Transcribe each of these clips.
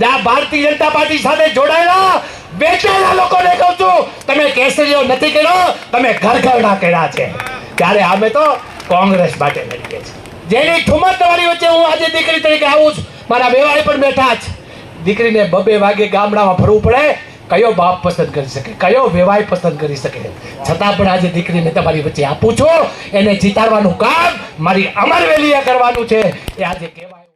Bharatiya Janata party સાથે જોડાયેલા બેઠેલા લોકોને કહું છું, તમે કેસરીઓ નથી કર્યો, તમે ઘરઘરડા કર્યા છે. ત્યારે અમે તો કોંગ્રેસ માટે લડીએ છીએ. જેની ઠુમર તમારી વચ્ચે હું આજે દીકરી તરીકે આવું છું, મારા વેવાઈ પણ બેઠા છે દીકરીને બબે વાગે ગામડામાં ફરવું પડે, કયો બાપ પસંદ કરી શકે, કયો વેવાઈ પસંદ કરી શકે? છતાં પણ આજે દીકરીને તમારી વચ્ચે આપું છું, એને જીતાડવાનું કામ મારી અમરવેલીએ કરવાનું છે. એ આજે કહેવાય.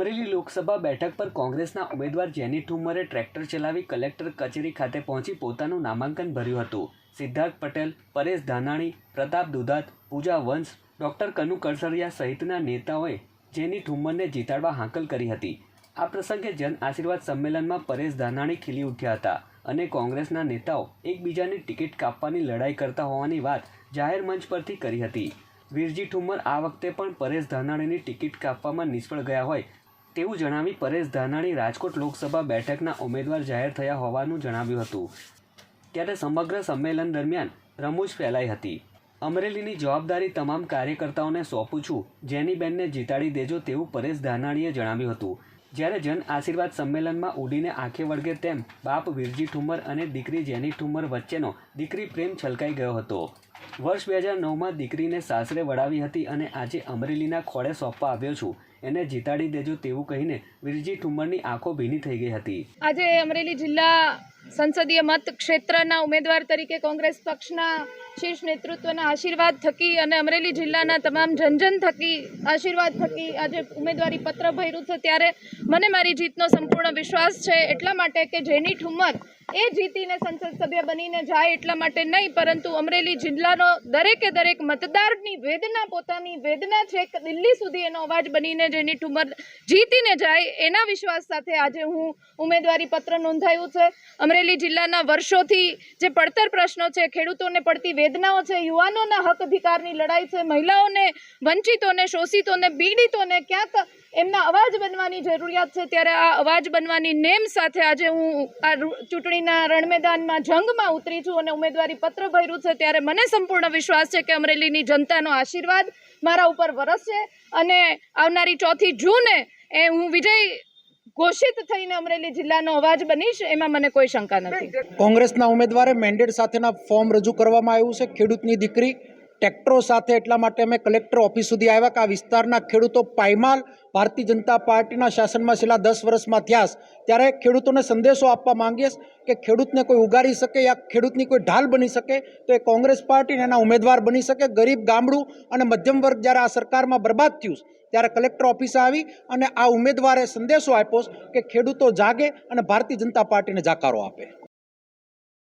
અમરેલી લોકસભા બેઠક પર કોંગ્રેસના ઉમેદવાર જેની ઠુમ્મરે ટ્રેક્ટર ચલાવી કલેક્ટર કચેરી ખાતે પહોંચી પોતાનું નામાંકન ભર્યું હતું. સિદ્ધાર્થ પટેલ, પરેશ ધાનાણી, પ્રતાપ દુધાત, પૂજા વંશ, ડોક્ટર કનુ કડસરિયા સહિતના નેતાઓએ જેની ઠુમ્મરને જીતાડવા હાંકલ કરી હતી. આ પ્રસંગે જન આશીર્વાદ સંમેલનમાં પરેશ ધાનાણી ખીલી ઉઠ્યા હતા અને કોંગ્રેસના નેતાઓ એકબીજાની ટિકિટ કાપવાની લડાઈ કરતા હોવાની વાત જાહેર મંચ પરથી કરી હતી. વીરજી ઠુમ્મર આ વખતે પણ પરેશ ધાનાણીની ટિકિટ કાપવામાં નિષ્ફળ ગયા હોય તેવું જણાવી પરેશ ધાનાણી રાજકોટ લોકસભા બેઠકના ઉમેદવાર જાહેર થયા હોવાનું જણાવ્યું હતું. ત્યારે સમગ્ર સંમેલન દરમિયાન રમૂજ ફેલાઈ હતી. અમરેલીની જવાબદારી તમામ કાર્યકર્તાઓને સોંપું છું. જેની બેનને જીતાડી દેજો તેવું પરેશ ધાનાણીએ જણાવ્યું હતું. જ્યારે જન આશીર્વાદ સંમેલનમાં ઉડીને આંખે વળગે તેમ બાપ વીરજી ઠુમર અને દીકરી જેની ઠુમર વચ્ચેનો દીકરી પ્રેમ છલકાઈ ગયો હતો. વર્ષ બે હજાર નવમાં દીકરીને સાસરે વડાવી હતી અને આજે અમરેલીના ખોળે સોંપવા આવ્યો છું. એને જીતાડી દેજો તેવું કહીને વિરજી ઠુમ્મરની આંખો ભીની થઈ ગઈ હતી. આજે અમરેલી જિલ્લા સંસદીય મત ક્ષેત્રના ઉમેદવાર તરીકે કોંગ્રેસ પક્ષના શીર્ષ નેતૃત્વના આશીર્વાદ થકી અને અમરેલી જિલ્લાના તમામ જનજન થકી આશીર્વાદ થકી આજે ઉમેદવારી પત્ર ભર્યું છે. ત્યારે મને મારી જીતનો સંપૂર્ણ વિશ્વાસ છે એટલા માટે કે જેની ઠુમ્મર એ જીતીને સંસદ સભ્ય બનીને જાય એટલા માટે નહીં, પરંતુ અમરેલી જિલ્લાનો દરેકે દરેક મતદારની વેદના, પોતાની વેદના છે દિલ્હી સુધી એનો અવાજ બનીને જેની ઠુમર જીતીને જાય એના વિશ્વાસ સાથે આજે હું ઉમેદવારી પત્ર નોંધાયું છે. અમરેલી જિલ્લાના વર્ષોથી જે પડતર પ્રશ્નો છે, ખેડૂતોને પડતી વેદનાઓ છે, યુવાનોના હક અધિકારની લડાઈ છે, મહિલાઓને વંચિતોને, શોષિતોને, પીડિતોને ક્યાંક એમના અવાજ બનવાની જરૂરિયાત છે. ત્યારે આ અવાજ બનવાની નેમ સાથે આજે હું આ ચૂંટણીના રણમેદાનમાં જંગમાં ઉતરી છું અને ઉમેદવારી પત્ર ભર્યું છે. ત્યારે મને સંપૂર્ણ વિશ્વાસ છે કે અમરેલીની જનતાનો આશીર્વાદ મારા ઉપર વરસશે અને આવનારી ચોથી જૂને એ હું વિજય ઘોષિત થઈને અમરેલી જિલ્લાનો અવાજ બનીશ, એમાં મને કોઈ શંકા નથી. કોંગ્રેસના ઉમેદવારે મેન્ડેટ સાથેના ફોર્મ રજૂ કરવામાં આવ્યું છે. ખેડૂતની દીકરી ટ્રેક્ટરો સાથે એટલા માટે અમે કલેક્ટર ઓફિસ સુધી આવ્યા કે આ વિસ્તારના ખેડૂતો પાયમાલ ભારતીય જનતા પાર્ટીના શાસનમાં છેલ્લા દસ વર્ષમાં થયા ત્યારે ખેડૂતોને સંદેશો આપવા માંગીએ કે ખેડૂતને કોઈ ઉગારી શકે યા ખેડૂતની કોઈ ઢાલ બની શકે તો એ કોંગ્રેસ પાર્ટીને એના ઉમેદવાર બની શકે. ગરીબ ગામડું અને મધ્યમ વર્ગ જ્યારે આ સરકારમાં બરબાદ થયું ત્યારે કલેક્ટર ઓફિસે આવી અને આ ઉમેદવારે સંદેશો આપ્યો કે ખેડૂતો જાગે અને ભારતીય જનતા પાર્ટીને જાકારો આપે.